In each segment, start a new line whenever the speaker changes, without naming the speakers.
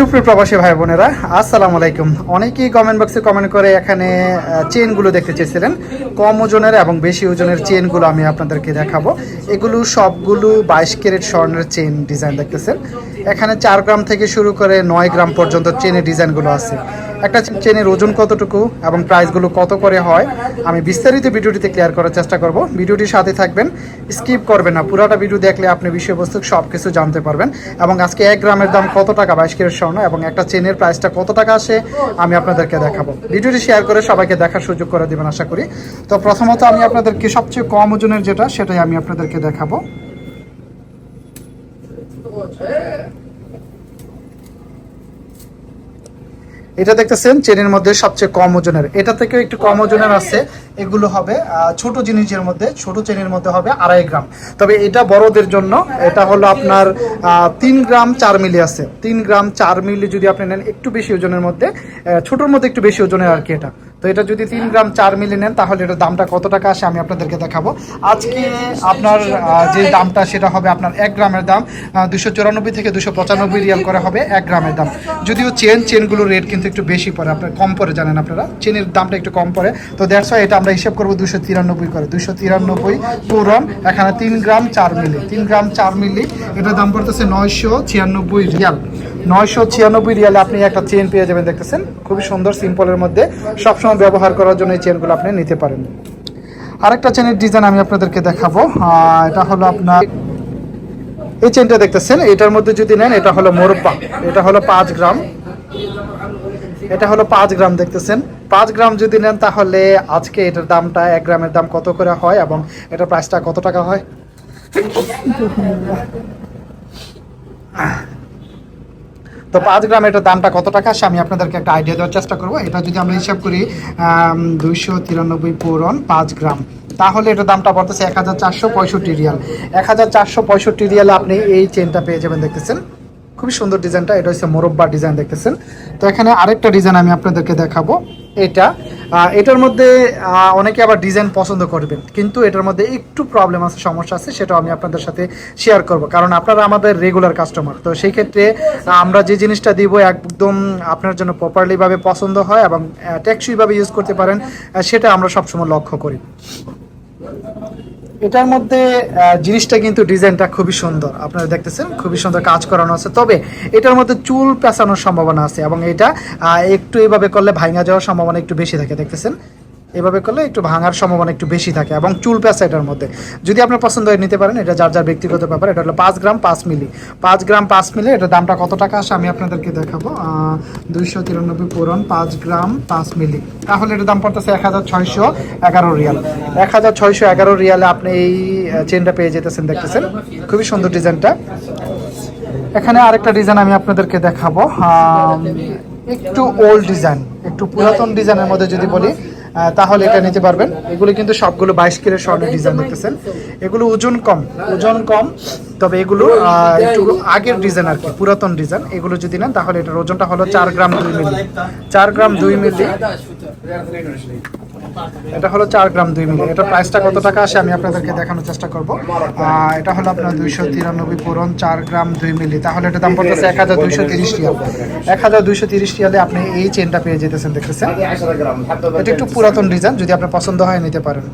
সুপ্রিয় প্রবাসী ভাই বোনেরা, আসসালামু আলাইকুম। অনেকেই কমেন্ট বক্সে কমেন্ট করে এখানে চেনগুলো দেখতে চেয়েছিলেন। কম ওজনের এবং বেশি ওজনের চেনগুলো আমি আপনাদেরকে দেখাবো। এগুলো সবগুলো বাইশ ক্যারেট স্বর্ণের চেন ডিজাইন দেখতেছেন। এখানে চার গ্রাম থেকে শুরু করে নয় গ্রাম পর্যন্ত চেনের ডিজাইনগুলো আছে। একটা চেনের ওজন কতটুকু এবং প্রাইসগুলো কত করে হয়, আমি বিস্তারিত ভিডিওটিতে ক্লিয়ার করার চেষ্টা করব। ভিডিওটির সাথে থাকবেন স্কিপ করবেন না। পুরোটা ভিডিও দেখলে আপনি বিষয়বস্তু সব কিছু জানতে পারবেন। এবং আজকে এক গ্রামের দাম কত টাকা বাইশ কেরের স্বর্ণ এবং একটা চেনের প্রাইসটা কত টাকা আসে, আমি আপনাদেরকে দেখাবো। ভিডিওটি শেয়ার করে সবাইকে দেখার সুযোগ করে দেবেন, আশা করি। তো প্রথমত আমি আপনাদেরকে সবচেয়ে কম ওজনের যেটা, সেটাই আমি আপনাদেরকে দেখাবো। এটা দেখতেছেন, চেনের মধ্যে সবচেয়ে কম ওজনের। এটা থেকে একটু কম ওজনের আছে। এগুলো হবে ছোট জিনিসের মধ্যে, ছোট চেনের মধ্যে হবে আড়াই গ্রাম। তবে এটা বড়দের জন্য, এটা হলো আপনার তিন গ্রাম চার মিলি আছে। তিন গ্রাম চার মিলি যদি আপনি নেন, একটু বেশি ওজনের মধ্যে ছোটোর মধ্যে একটু বেশি ওজনের আর কি এটা। তো এটা যদি তিন গ্রাম চার মিলি নেন, তাহলে এটার দামটা কত টাকা আসে আমি আপনাদেরকে দেখাবো। আজকে আপনার যে দামটা, সেটা হবে আপনার এক গ্রামের দাম দুশো চুরানব্বই থেকে দুশো পঁচানব্বই রিয়াল করে হবে এক গ্রামের দাম। যদিও চেন, চেনগুলোর রেট কিন্তু একটু বেশি পড়ে, আপনার কম পড়ে, জানেন আপনারা? চেনের দামটা একটু কম পড়ে। তো ওয়াই এটা আমরা হিসেব করব দুশো তিরানব্বই করে। দুশো তিরানব্বই পূরণ, এখানে তিন গ্রাম চার মিলি। তিন গ্রাম চার মিলি, এটার দাম পড়তেছে নয়শো ছিয়ানব্বই রিয়াল। নয়শো ছিয়ানব্বই রিয়ালে আপনি একটা চেন পেয়ে যাবেন, দেখতেছেন? খুবই সুন্দর সিম্পলের মধ্যে। সবসময় ব্যবহার করার জন্য এই চেনগুলো আপনি নিতে পারেন। আরেকটা চেনের ডিজাইন আমি আপনাদেরকে দেখাবো। এটা হলো আপনার এই চেনটা দেখতেছেন? এটার মধ্যে যদি নেন, এটা হলো মোরব্বা। এটা হলো পাঁচ গ্রাম। এটা হলো পাঁচ গ্রাম দেখতেছেন। পাঁচ গ্রাম যদি নেন, তাহলে আজকে এটার দামটা এক গ্রামের দাম কত করে হয় এবং এটার প্রাইসটা কত টাকা হয়? তো পাঁচ গ্রাম এটার দামটা কত টাকা আসে আমি আপনাদেরকে একটা আইডিয়া দেওয়ার চেষ্টা করব। এটা যদি আমরা হিসাব করি দুইশো তিরানব্বই পূরণ পাঁচ গ্রাম। তাহলে এটার দামটা পড়তেছে এক হাজার চারশো পঁয়ষট্টি রিয়াল। এক হাজার চারশো পঁয়ষট্টি রিয়ালে আপনি এই চেনটা পেয়ে যাবেন দেখতেছেন। খুবই সুন্দর ডিজাইনটা এটা হচ্ছে মোরব্বা ডিজাইন দেখতেছেন। তো এখানে আরেকটা ডিজাইন আমি আপনাদেরকে দেখাবো। এটা। এটার মধ্যে অনেকে আবার ডিজাইন পছন্দ করবেন। কিন্তু এটার মধ্যে একটু প্রবলেম আছে, সমস্যা আছে সেটা আমি আপনাদের সাথে শেয়ার করব। কারণ আপনারা আমাদের রেগুলার কাস্টমার তো সেই ক্ষেত্রে আমরা যে জিনিসটা দিব একদম আপনার জন্য প্রপারলিভাবে পছন্দ হয় এবং টেকসইভাবে ইউজ করতে পারেন সেটা আমরা সবসময় লক্ষ্য করি। এটার মধ্যে জিনিসটা কিন্তু ডিজাইনটা খুবই সুন্দর। আপনারা দেখতেছেন, খুবই সুন্দর কাজ করানো আছে। তবে এটার মধ্যে চুল পেঁচানোর সম্ভাবনা আছে এবং এটা একটু এভাবে করলে ভাঙা যাওয়ার সম্ভাবনা একটু বেশি থাকে, দেখতেছেন? এভাবে করলে একটু ভাঙার সম্ভাবনা একটু বেশি থাকে এবং চুল পেঁচা এটার মধ্যে। যদি আপনার পছন্দ হয় নিতে পারেন, এটা যার যার ব্যক্তিগত ব্যাপার, এটা হলো পাঁচ গ্রাম পাঁচ মিলি। পাঁচ গ্রাম পাঁচ মিলি এটার দামটা কত টাকা আসে আমি আপনাদেরকে দেখাবো। দুইশো তিরানব্বই পূরণ পাঁচ গ্রাম পাঁচ মিলি। তাহলে এটার দাম পড়তেছে এক হাজার ছয়শো এগারো রিয়াল। এক হাজার ছয়শো এগারো রিয়ালে আপনি এই চেনটা পেয়ে যেতেছেন, দেখতেছেন? খুবই সুন্দর ডিজাইনটা। এখানে আরেকটা ডিজাইন আমি আপনাদেরকে দেখাবো। একটু ওল্ড ডিজাইন, একটু পুরাতন ডিজাইনের মধ্যে যদি বলি তাহলে এটা নিতে পারবেন। এগুলো কিন্তু সবগুলো বাইশ কিলো স্বর্ণের ডিজাইন দেখতেছেন। এগুলো ওজন কম ওজন কম, তবে এগুলো একটু আগের ডিজাইন আর কি, পুরাতন ডিজাইন। এগুলো যদি নেন, তাহলে এটার ওজনটা হলো চার গ্রাম দুই মিলি। চার গ্রাম দুই মিলি। এটা হলো চার গ্রাম দুই মিলি। এটা প্রাইসটা কত টাকা আসে আমি আপনাদেরকে দেখানোর চেষ্টা করব। এটা হলো আপনার দুইশো তিরানব্বই পূরণ চার গ্রাম দুই মিলি। তাহলে এটা দাম পড়তেছে এক হাজার দুইশো তিরিশ রিয়াল এক হাজার দুইশো তিরিশ টিয়ালে আপনি এই চেনটা পেয়ে যেতেছেন, দেখতেছেন? এটা একটু পুরাতন ডিজাইন যদি আপনার পছন্দ হয়, নিতে পারেন।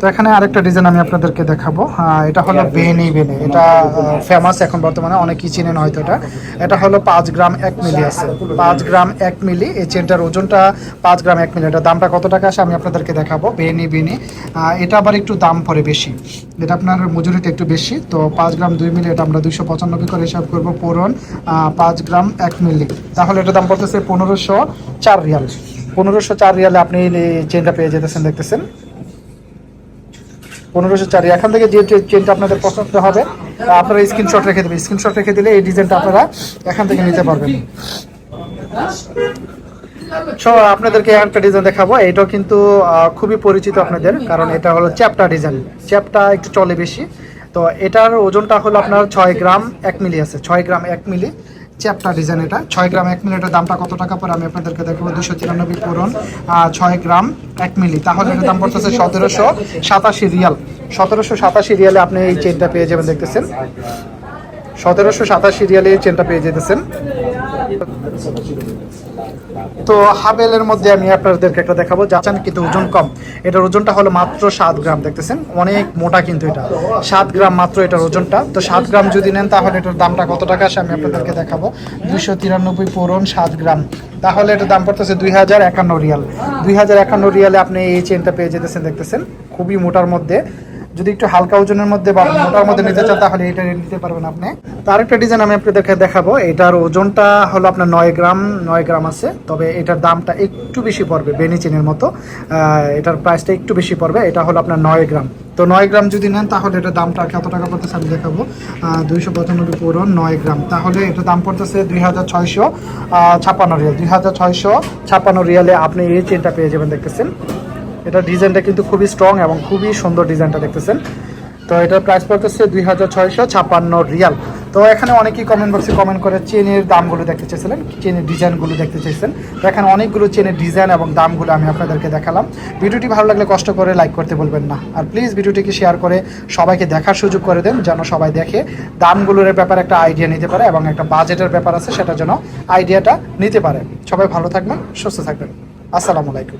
তো এখানে আরেকটা ডিজাইন আমি আপনাদেরকে দেখাবো। এটা হলো বেনি বেনে এটা ফেমাস এখন বর্তমানে, অনেকেই চিনেন হয়তো এটা। এটা হলো পাঁচ গ্রাম এক মিলি আছে। পাঁচ গ্রাম এক মিলি। এই চেনটার ওজনটা পাঁচ গ্রাম এক মিলি। এটা দামটা কত টাকা আসে আমি আপনাদেরকে দেখাবো। বেনি বেনি এটা আবার একটু দাম পড়ে বেশি। এটা আপনার মজুরিতে একটু বেশি। তো পাঁচ গ্রাম দুই মিলি, এটা আমরা দুইশো পঁচানব্বই করে হিসাব করব পূরণ। পাঁচ গ্রাম এক মিলি। তাহলে এটা দাম পড়তেছে পনেরোশো চার রিয়াল। পনেরোশো চার রিয়ালে আপনি চেনটা পেয়ে যেতেছেন, দেখতেছেন। পনেরোশো চারি। এখান থেকে যে চেনটা আপনাদের পছন্দ হবে আপনারা স্ক্রিনশট রেখে দেবেন। স্ক্রিনশট রেখে দিলে এই ডিজাইনটা আপনারা এখান থেকে নিতে পারবেন। আপনাদেরকে একটা ডিজাইন দেখাবো। এটাও কিন্তু খুবই পরিচিত আপনাদের, কারণ এটা হলো চ্যাপটা ডিজাইন চ্যাপটা একটু চলে বেশি। তো এটার ওজনটা হলো আপনার ছয় গ্রাম এক মিলি আছে, ছয় গ্রাম এক মিলি। চ্যাপটা ডিজাইন এটা। ছয় গ্রাম এক মিলিটার দামটা কত টাকা পরে আমি আপনাদেরকে দেখাবো। দুশো তিরানব্বই পূরণ ছয় গ্রাম এক মিলি। তাহলে এটার দাম পড়তেছে সতেরোশো সাতাশি রিয়াল। সতেরোশো সাতাশি রিয়ালে আপনি এই চেনটা পেয়ে যাবেন, দেখতেছেন? সতেরোশো সাতাশি রিয়ালে এই চেনটা পেয়ে যেতেছেন। তো হাবেলের মধ্যে আমি আপনাদেরকে একটা দেখাবো যাচ্ছেন কিন্তু ওজন কম। এটার ওজনটা হলো মাত্র সাত গ্রাম, দেখতেছেন? অনেক মোটা কিন্তু এটা। সাত গ্রাম মাত্র এটার ওজনটা। তো সাত গ্রাম যদি নেন, তাহলে এটার দামটা কত টাকা আসে আমি আপনাদেরকে দেখাবো। দুইশো তিরানব্বই পূরণ সাত গ্রাম। তাহলে এটার দাম পড়তেছে দুই হাজার একান্ন রিয়াল। দুই হাজার একান্ন রিয়ালে আপনি এই চেনটা পেয়ে যেতেছেন, দেখতেছেন? খুবই মোটার মধ্যে। যদি একটু হালকা ওজনের মধ্যে বা মোটার মধ্যে নিতে চান, তাহলে এটা নিতে পারবেন আপনি। তার একটা ডিজাইন আমি আপনাদেরকে দেখাবো। এটার ওজনটা হলো আপনার নয় গ্রাম নয় গ্রাম আছে। তবে এটার দামটা একটু বেশি পড়বে, বেনি চেনের মতো। এটার প্রাইসটা একটু বেশি পড়বে। এটা হলো আপনার নয় গ্রাম। তো নয় গ্রাম যদি নেন, তাহলে এটার দামটা কত টাকা পড়তেছে আমি দেখাবো। দুইশো পঁচানব্বই পুরো নয় গ্রাম। তাহলে এটার দাম পড়তেছে দুই হাজার ছয়শো ছাপ্পান্ন রিয়াল। দুই হাজার ছয়শো ছাপ্পান্ন রিয়ালে আপনি এই চেনটা পেয়ে যাবেন, দেখতেছেন। এটা ডিজাইনটা কিন্তু খুবই স্ট্রং এবং খুবই সুন্দর ডিজাইনটা দেখতেছেন। তো এটার প্রাইস পড়তেছে দুই হাজার ছয়শো ছাপ্পান্ন রিয়াল। তো এখানে অনেকেই কমেন্ট বক্সে কমেন্ট করে চেনের দামগুলো দেখতে চাইছিলেন, চেনের ডিজাইনগুলো দেখতে চাইছেন। তো এখানে অনেকগুলো চেনের ডিজাইন এবং দামগুলো আমি আপনাদেরকে দেখালাম। ভিডিওটি ভালো লাগলে কষ্ট করে লাইক করতে বলবেন না। আর প্লিজ ভিডিওটিকে শেয়ার করে সবাইকে দেখার সুযোগ করে দেন, যেন সবাই দেখে দামগুলোর ব্যাপারে একটা আইডিয়া নিতে পারে এবং একটা বাজেটের ব্যাপার আছে সেটা যেন আইডিয়াটা নিতে পারে। সবাই ভালো থাকবেন, সুস্থ থাকবেন। আসসালামু আলাইকুম।